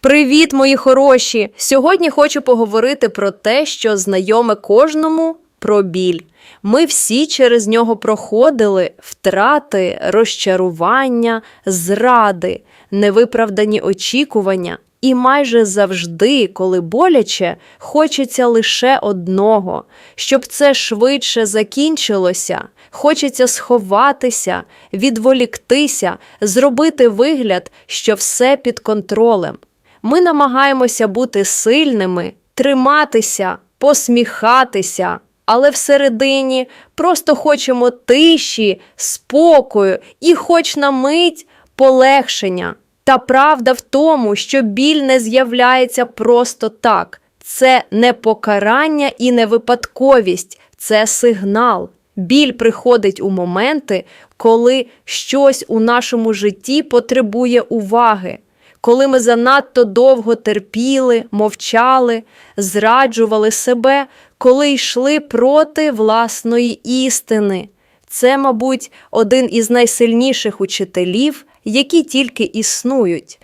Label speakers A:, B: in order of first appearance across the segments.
A: Привіт, мої хороші! Сьогодні хочу поговорити про те, що знайоме кожному про біль. Ми всі через нього проходили втрати, розчарування, зради, невиправдані очікування. І майже завжди, коли боляче, хочеться лише одного, щоб це швидше закінчилося. Хочеться сховатися, відволіктися, зробити вигляд, що все під контролем. Ми намагаємося бути сильними, триматися, посміхатися, але всередині просто хочемо тиші, спокою і, хоч на мить, полегшення. Та правда в тому, що біль не з'являється просто так. Це не покарання і не випадковість, це сигнал. Біль приходить у моменти, коли щось у нашому житті потребує уваги, коли ми занадто довго терпіли, мовчали, зраджували себе, коли йшли проти власної істини. Це, мабуть, один із найсильніших учителів, які тільки існують.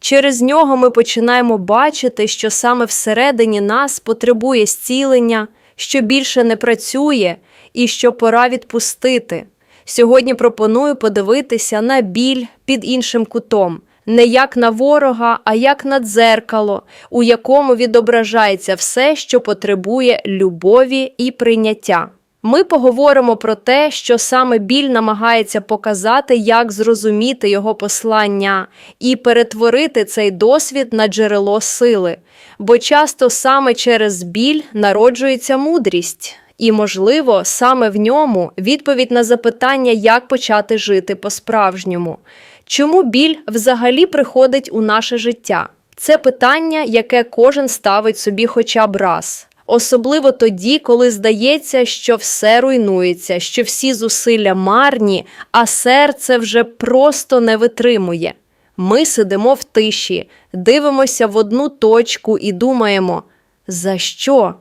A: Через нього ми починаємо бачити, що саме всередині нас потребує зцілення, що більше не працює і що пора відпустити. Сьогодні пропоную подивитися на біль під іншим кутом, не як на ворога, а як на дзеркало, у якому відображається все, що потребує любові і прийняття. Ми поговоримо про те, що саме біль намагається показати, як зрозуміти його послання і перетворити цей досвід на джерело сили, бо часто саме через біль народжується мудрість, і, можливо, саме в ньому відповідь на запитання, як почати жити по-справжньому. Чому біль взагалі приходить у наше життя? Це питання, яке кожен ставить собі хоча б раз. Особливо тоді, коли здається, що все руйнується, що всі зусилля марні, а серце вже просто не витримує. Ми сидимо в тиші, дивимося в одну точку і думаємо: за що?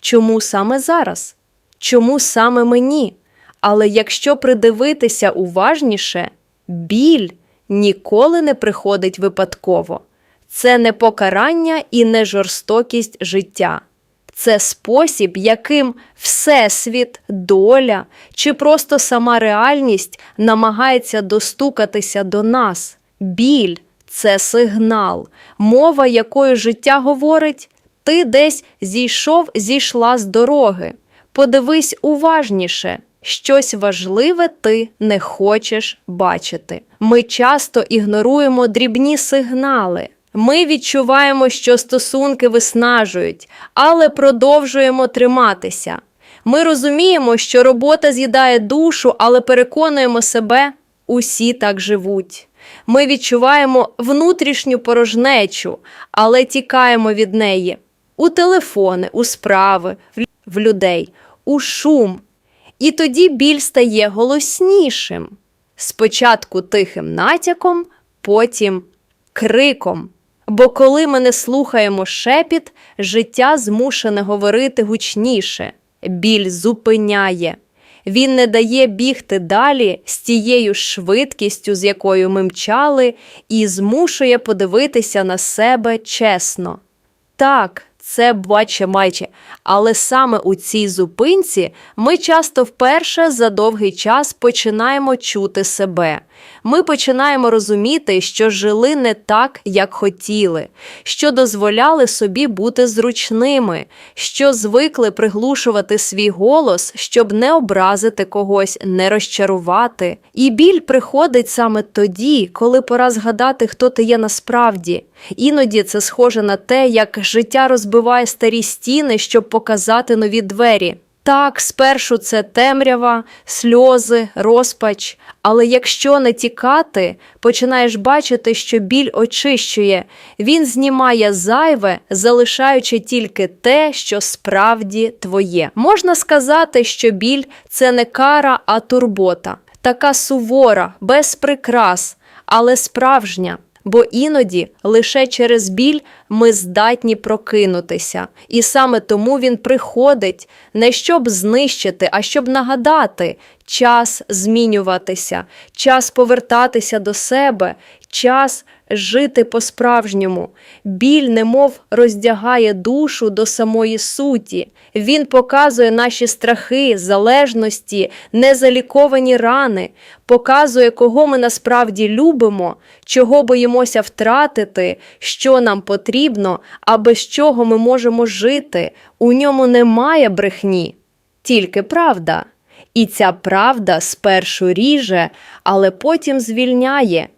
A: Чому саме зараз? Чому саме мені? Але якщо придивитися уважніше, біль ніколи не приходить випадково. Це не покарання і не жорстокість життя. Це спосіб, яким Всесвіт, доля чи просто сама реальність намагається достукатися до нас. Біль це сигнал, мова якою життя говорить: ти десь зійшов, зійшла з дороги. Подивись уважніше. Щось важливе ти не хочеш бачити. Ми часто ігноруємо дрібні сигнали. Ми відчуваємо, що стосунки виснажують, але продовжуємо триматися. Ми розуміємо, що робота з'їдає душу, але переконуємо себе, усі так живуть. Ми відчуваємо внутрішню порожнечу, але тікаємо від неї у телефони, у справи, в- людей, у шум. І тоді біль стає голоснішим. Спочатку тихим натяком, потім криком. Бо коли ми не слухаємо шепіт, життя змушене говорити гучніше. Біль зупиняє. Він не дає бігти далі з тією швидкістю, з якою ми мчали, і змушує подивитися на себе чесно. Так, це баче майче, але саме у цій зупинці ми часто вперше за довгий час починаємо чути себе. Ми починаємо розуміти, що жили не так, як хотіли, що дозволяли собі бути зручними, що звикли приглушувати свій голос, щоб не образити когось, не розчарувати. І біль приходить саме тоді, коли пора згадати, хто ти є насправді. Іноді це схоже на те, як життя розбиває старі стіни, щоб показати нові двері. Так, спершу це темрява, сльози, розпач, але якщо не тікати, починаєш бачити, що біль очищує, він знімає зайве, залишаючи тільки те, що справді твоє. Можна сказати, що біль це не кара, а турбота, така сувора, без прикрас, але справжня. Бо іноді лише через біль ми здатні прокинутися, і саме тому він приходить не щоб знищити, а щоб нагадати час змінюватися, час повертатися до себе, час жити по-справжньому. Біль, немов роздягає душу до самої суті. Він показує наші страхи, залежності, незаліковані рани, показує, кого ми насправді любимо, чого боїмося втратити, що нам потрібно, а без чого ми можемо жити. У ньому немає брехні, тільки правда. І ця правда спершу ріже, але потім звільняє.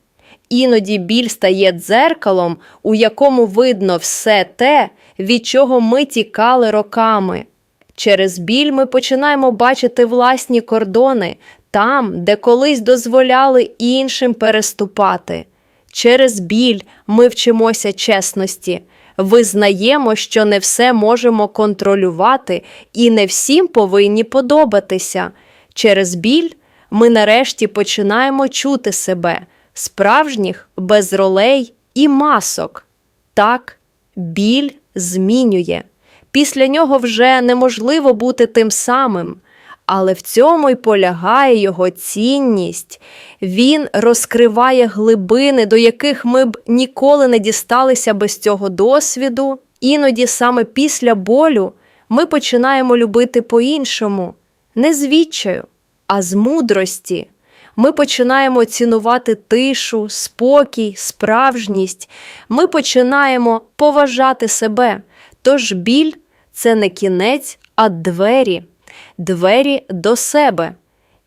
A: Іноді біль стає дзеркалом, у якому видно все те, від чого ми тікали роками. Через біль ми починаємо бачити власні кордони там, де колись дозволяли іншим переступати. Через біль ми вчимося чесності, визнаємо, що не все можемо контролювати і не всім повинні подобатися. Через біль ми нарешті починаємо чути себе, справжніх без ролей і масок. Так, біль змінює. Після нього вже неможливо бути тим самим. Але в цьому й полягає його цінність. Він розкриває глибини, до яких ми б ніколи не дісталися без цього досвіду. Іноді саме після болю ми починаємо любити по-іншому, не з відчаю, а з мудрості. Ми починаємо цінувати тишу, спокій, справжність. Ми починаємо поважати себе. Тож біль це не кінець, а двері, двері до себе.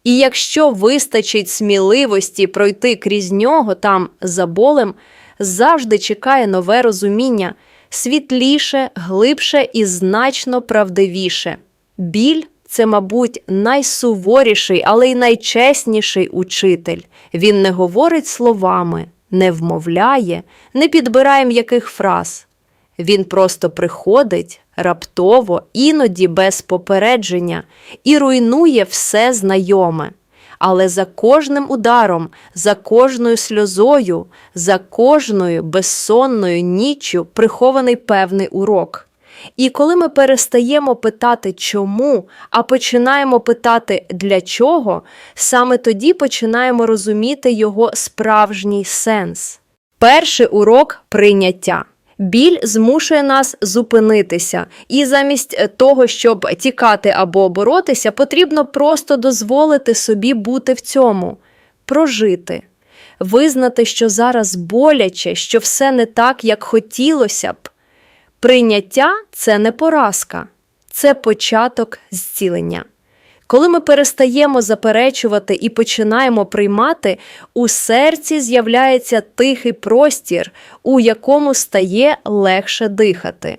A: І якщо вистачить сміливості пройти крізь нього там за болем, завжди чекає нове розуміння, світліше, глибше і значно правдивіше. Біль це, мабуть, найсуворіший, але й найчесніший учитель. Він не говорить словами, не вмовляє, не підбирає м'яких фраз. Він просто приходить раптово, іноді без попередження, і руйнує все знайоме. Але за кожним ударом, за кожною сльозою, за кожною безсонною ніччю прихований певний урок. І коли ми перестаємо питати чому, а починаємо питати для чого, саме тоді починаємо розуміти його справжній сенс. Перший урок прийняття. Біль змушує нас зупинитися, і замість того, щоб тікати або боротися, потрібно просто дозволити собі бути в цьому, прожити, визнати, що зараз боляче, що все не так, як хотілося б. Прийняття це не поразка, це початок зцілення. Коли ми перестаємо заперечувати і починаємо приймати, у серці з'являється тихий простір, у якому стає легше дихати.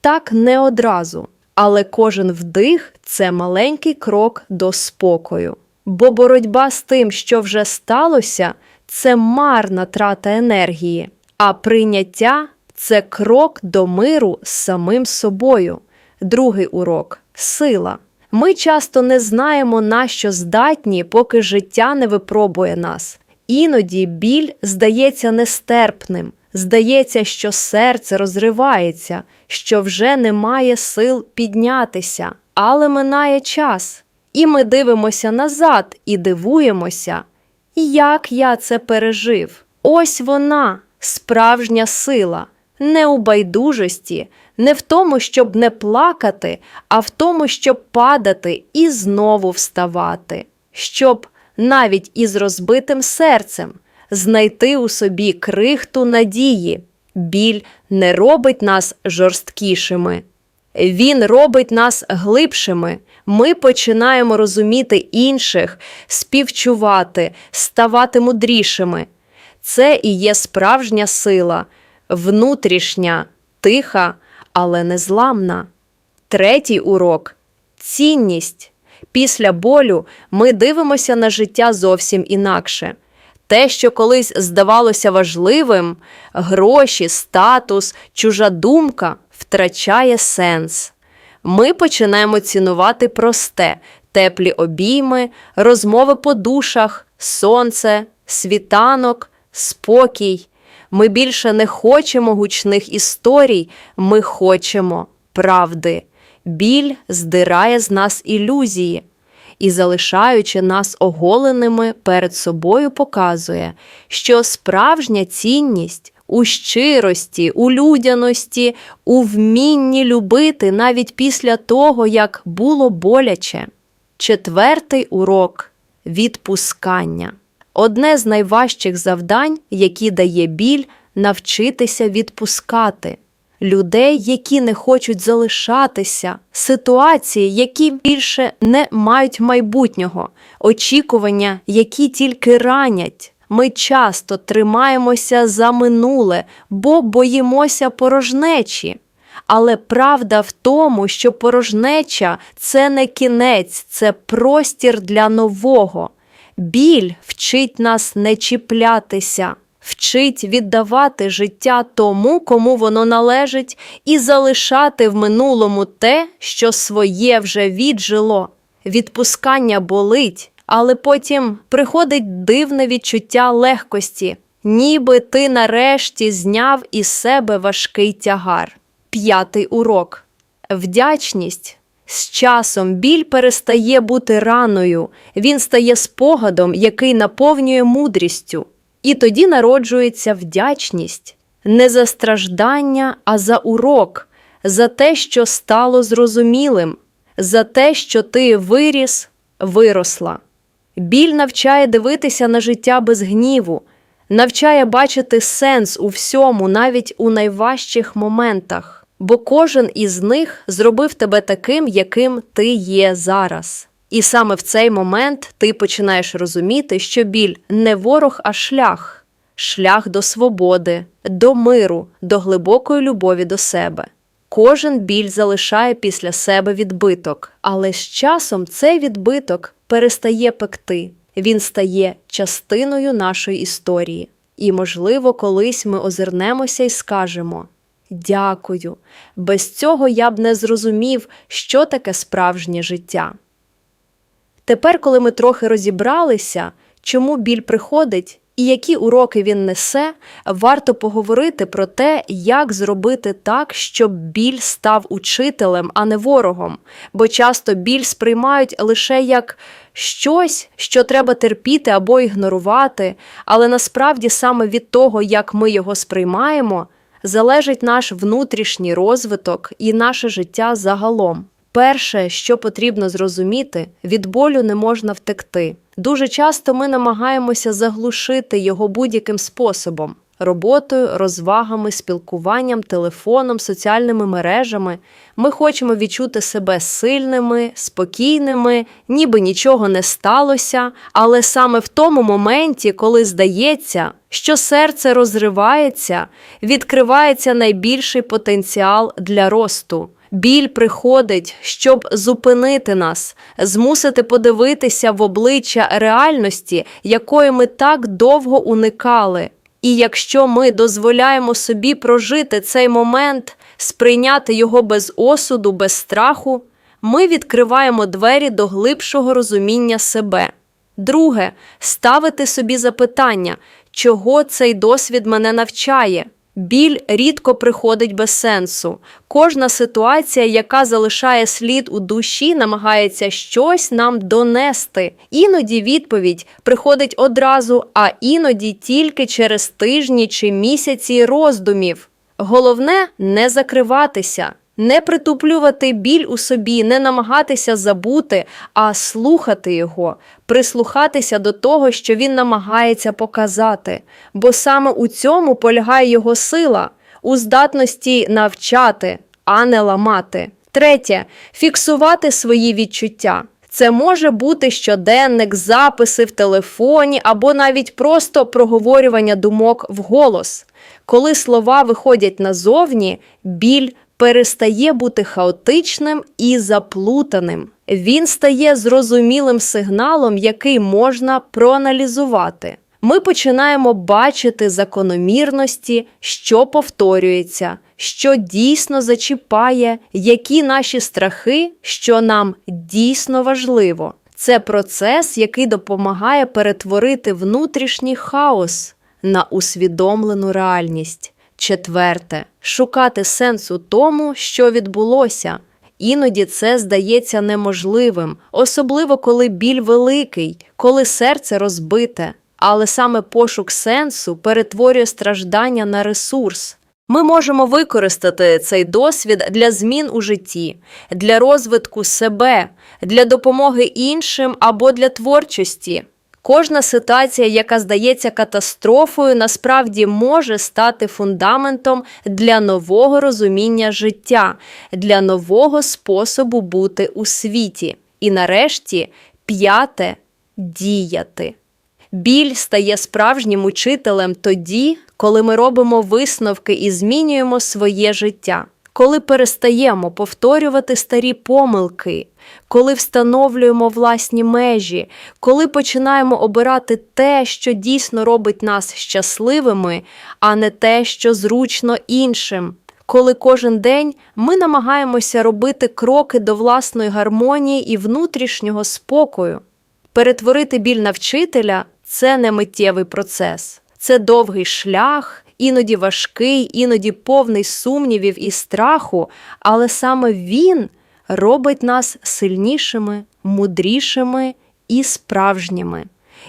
A: Так не одразу, але кожен вдих це маленький крок до спокою. Бо боротьба з тим, що вже сталося, це марна трата енергії, а прийняття це крок до миру з самим собою. Другий урок сила. Ми часто не знаємо, на що здатні, поки життя не випробує нас. Іноді біль здається нестерпним, здається, що серце розривається, що вже немає сил піднятися, але минає час, і ми дивимося назад і дивуємося, як я це пережив. Ось вона, справжня сила, не у байдужості, не в тому, щоб не плакати, а в тому, щоб падати і знову вставати, щоб навіть із розбитим серцем знайти у собі крихту надії. Біль не робить нас жорсткішими. Він робить нас глибшими. Ми починаємо розуміти інших, співчувати, ставати мудрішими. Це і є справжня сила, внутрішня, тиха, але незламна. Третій урок цінність. Після болю ми дивимося на життя зовсім інакше. Те, що колись здавалося важливим, гроші, статус, чужа думка втрачає сенс. Ми починаємо цінувати просте, теплі обійми, розмови по душах, сонце, світанок, спокій. Ми більше не хочемо гучних історій, ми хочемо правди. Біль здирає з нас ілюзії. і, залишаючи нас оголеними перед собою, показує, що справжня цінність у щирості, у людяності, у вмінні любити навіть після того, як було боляче. Четвертий урок відпускання. Одне з найважчих завдань, які дає біль, навчитися відпускати людей, які не хочуть залишатися, ситуації, які більше не мають майбутнього, очікування, які тільки ранять. Ми часто тримаємося за минуле, бо боїмося порожнечі. Але правда в тому, що порожнеча це не кінець, це простір для нового. Біль вчить нас не чіплятися, вчить віддавати життя тому, кому воно належить, і залишати в минулому те, що своє вже віджило. Відпускання болить, але потім приходить дивне відчуття легкості, ніби ти нарешті зняв із себе важкий тягар. П'ятий урок. Вдячність. З часом біль перестає бути раною, він стає спогадом, який наповнює мудрістю. І тоді народжується вдячність. Не за страждання, а за урок, за те, що стало зрозумілим, за те, що ти виріс, виросла. Біль навчає дивитися на життя без гніву, навчає бачити сенс у всьому, навіть у найважчих моментах, бо кожен із них зробив тебе таким, яким ти є зараз. І саме в цей момент ти починаєш розуміти, що біль не ворог, а шлях, шлях до свободи, до миру, до глибокої любові до себе. Кожен біль залишає після себе відбиток, але з часом цей відбиток перестає пекти, він стає частиною нашої історії. І, можливо, колись ми озирнемося і скажемо Дякую, без цього я б не зрозумів, що таке справжнє життя. Тепер, коли ми трохи розібралися, чому біль приходить і які уроки він несе, варто поговорити про те, як зробити так, щоб біль став учителем, а не ворогом, бо часто біль сприймають лише як щось, що треба терпіти або ігнорувати, але насправді саме від того, як ми його сприймаємо, залежить наш внутрішній розвиток і наше життя загалом. Перше, що потрібно зрозуміти, від болю не можна втекти. Дуже часто ми намагаємося заглушити його будь-яким способом роботою, розвагами, спілкуванням, телефоном, соціальними мережами. Ми хочемо відчути себе сильними, спокійними, ніби нічого не сталося. Але саме в тому моменті, коли здається, що серце розривається, відкривається найбільший потенціал для росту. Біль приходить, щоб зупинити нас, змусити подивитися в обличчя реальності, якої ми так довго уникали. І якщо ми дозволяємо собі прожити цей момент, сприйняти його без осуду, без страху, ми відкриваємо двері до глибшого розуміння себе. Друге, ставити собі запитання, чого цей досвід мене навчає. Біль рідко приходить без сенсу. Кожна ситуація, яка залишає слід у душі, намагається щось нам донести. Іноді відповідь приходить одразу, а іноді тільки через тижні чи місяці роздумів. Головне не закриватися. Не притуплювати біль у собі, не намагатися забути, а слухати його, прислухатися до того, що він намагається показати, бо саме у цьому полягає його сила, у здатності навчати, а не ламати. Третє фіксувати свої відчуття. Це може бути щоденник, записи в телефоні або навіть просто проговорювання думок вголос. Коли слова виходять назовні, біль перестає бути хаотичним і заплутаним. Він стає зрозумілим сигналом, який можна проаналізувати. Ми починаємо бачити закономірності, що повторюється, що дійсно зачіпає, які наші страхи, що нам дійсно важливо. Це процес, який допомагає перетворити внутрішній хаос на усвідомлену реальність. Четверте шукати сенс у тому, що відбулося, Іноді це здається неможливим, особливо коли біль великий, коли серце розбите. Але саме пошук сенсу перетворює страждання на ресурс. Ми можемо використати цей досвід для змін у житті, для розвитку себе, для допомоги іншим або для творчості. Кожна ситуація, яка здається катастрофою, насправді може стати фундаментом для нового розуміння життя, для нового способу бути у світі. І нарешті, п'яте діяти. Біль стає справжнім учителем тоді, коли ми робимо висновки і змінюємо своє життя, коли перестаємо повторювати старі помилки, коли встановлюємо власні межі, коли починаємо обирати те, що дійсно робить нас щасливими, а не те, що зручно іншим. Коли кожен день ми намагаємося робити кроки до власної гармонії і внутрішнього спокою. Перетворити біль на вчителя це не миттєвий процес, це довгий шлях, іноді важкий, іноді повний сумнівів і страху, але саме він робить нас сильнішими, мудрішими і справжніми.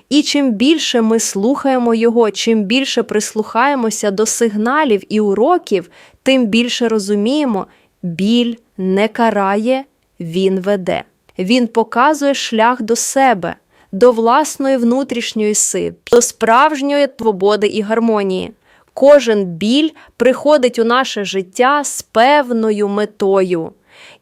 A: І чим більше ми слухаємо його, чим більше прислухаємося до сигналів і уроків, тим більше розуміємо, біль не карає, він веде. Він показує шлях до себе, до власної внутрішньої сили, до справжньої свободи і гармонії. Кожен біль приходить у наше життя з певною метою.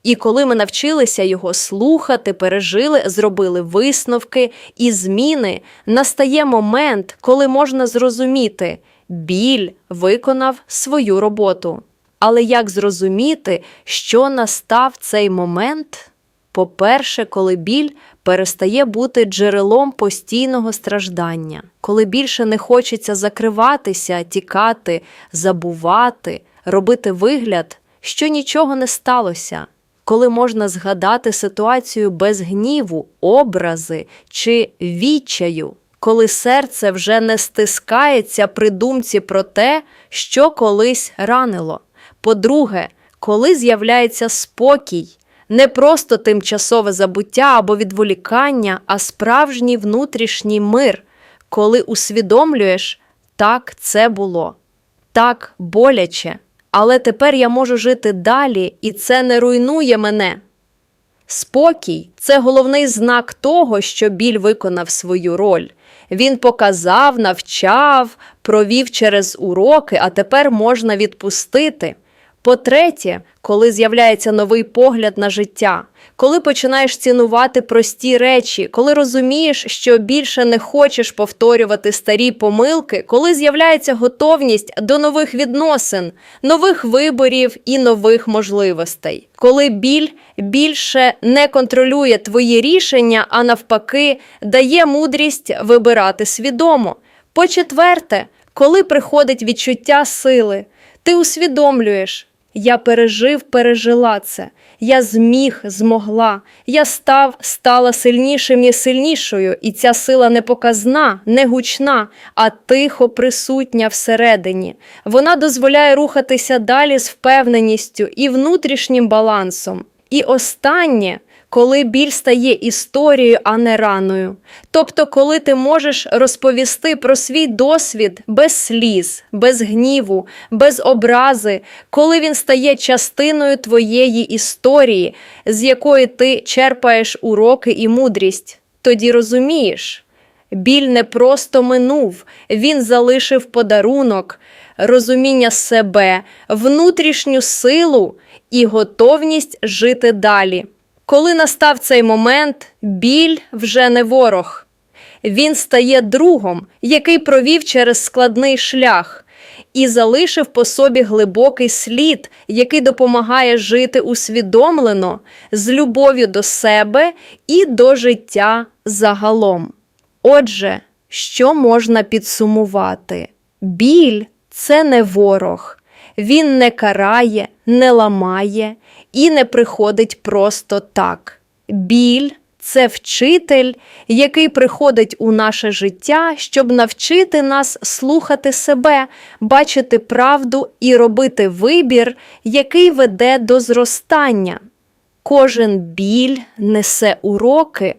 A: І коли ми навчилися його слухати, пережили, зробили висновки і зміни, настає момент, коли можна зрозуміти, біль виконав свою роботу. Але як зрозуміти, що настав цей момент? По-перше, коли біль перестає бути джерелом постійного страждання, коли більше не хочеться закриватися, тікати, забувати, робити вигляд, що нічого не сталося, коли можна згадати ситуацію без гніву, образи чи відчаю, коли серце вже не стискається при думці про те, що колись ранило. По-друге, коли з'являється спокій, не просто тимчасове забуття або відволікання, а справжній внутрішній мир, коли усвідомлюєш, так це було, так боляче, але тепер я можу жити далі, і це не руйнує мене. Спокій це головний знак того, що біль виконав свою роль. Він показав, навчав, провів через уроки, а тепер можна відпустити. По-третє, коли з'являється новий погляд на життя, коли починаєш цінувати прості речі, коли розумієш, що більше не хочеш повторювати старі помилки, коли з'являється готовність до нових відносин, нових виборів і нових можливостей, коли біль більше не контролює твої рішення, а навпаки, дає мудрість вибирати свідомо. По-четверте, коли приходить відчуття сили, ти усвідомлюєш. Я пережив, пережила це. Я зміг, змогла. Я став, стала сильнішим і сильнішою, і ця сила не показна, не гучна, а тихо присутня всередині. Вона дозволяє рухатися далі з впевненістю і внутрішнім балансом. І останнє, коли біль стає історією, а не раною. Тобто, коли ти можеш розповісти про свій досвід без сліз, без гніву, без образи, коли він стає частиною твоєї історії, з якої ти черпаєш уроки і мудрість, тоді розумієш. Біль не просто минув, він залишив подарунок, розуміння себе, внутрішню силу і готовність жити далі. Коли настав цей момент, біль вже не ворог. Він стає другом, який провів через складний шлях, і залишив по собі глибокий слід, який допомагає жити усвідомлено, з любов'ю до себе і до життя загалом. Отже, що можна підсумувати? Біль це не ворог, він не карає, не ламає і не приходить просто так. Біль це вчитель, який приходить у наше життя, щоб навчити нас слухати себе, бачити правду і робити вибір, який веде до зростання. Кожен біль несе уроки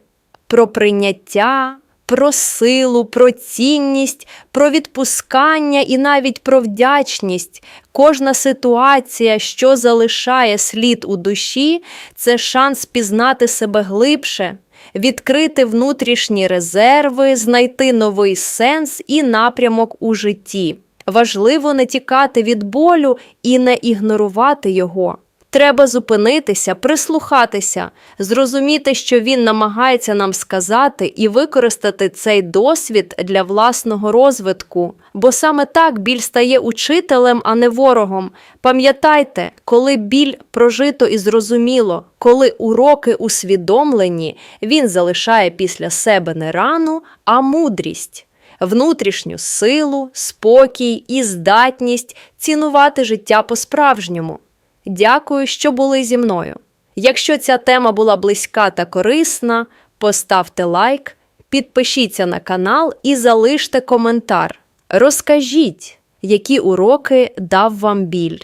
A: про прийняття, про силу, про цінність, про відпускання і навіть про вдячність. Кожна ситуація, що залишає слід у душі, це шанс пізнати себе глибше, відкрити внутрішні резерви, знайти новий сенс і напрямок у житті. Важливо не тікати від болю і не ігнорувати його. Треба зупинитися, прислухатися, зрозуміти, що він намагається нам сказати, і використати цей досвід для власного розвитку. Бо саме так біль стає учителем, а не ворогом. Пам'ятайте, коли біль прожито і зрозуміло, коли уроки усвідомлені, він залишає після себе не рану, а мудрість. Внутрішню силу, спокій і здатність цінувати життя по-справжньому. Дякую, що були зі мною. Якщо ця тема була близька та корисна, поставте лайк, підпишіться на канал і залиште коментар. Розкажіть, які уроки дав вам біль.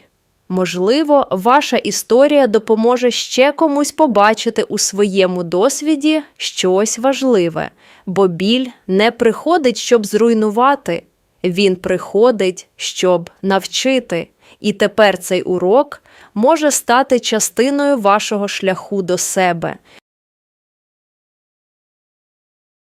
A: Можливо, ваша історія допоможе ще комусь побачити у своєму досвіді щось важливе, бо біль не приходить, щоб зруйнувати, він приходить, щоб навчити. І тепер цей урок може стати частиною вашого шляху до себе,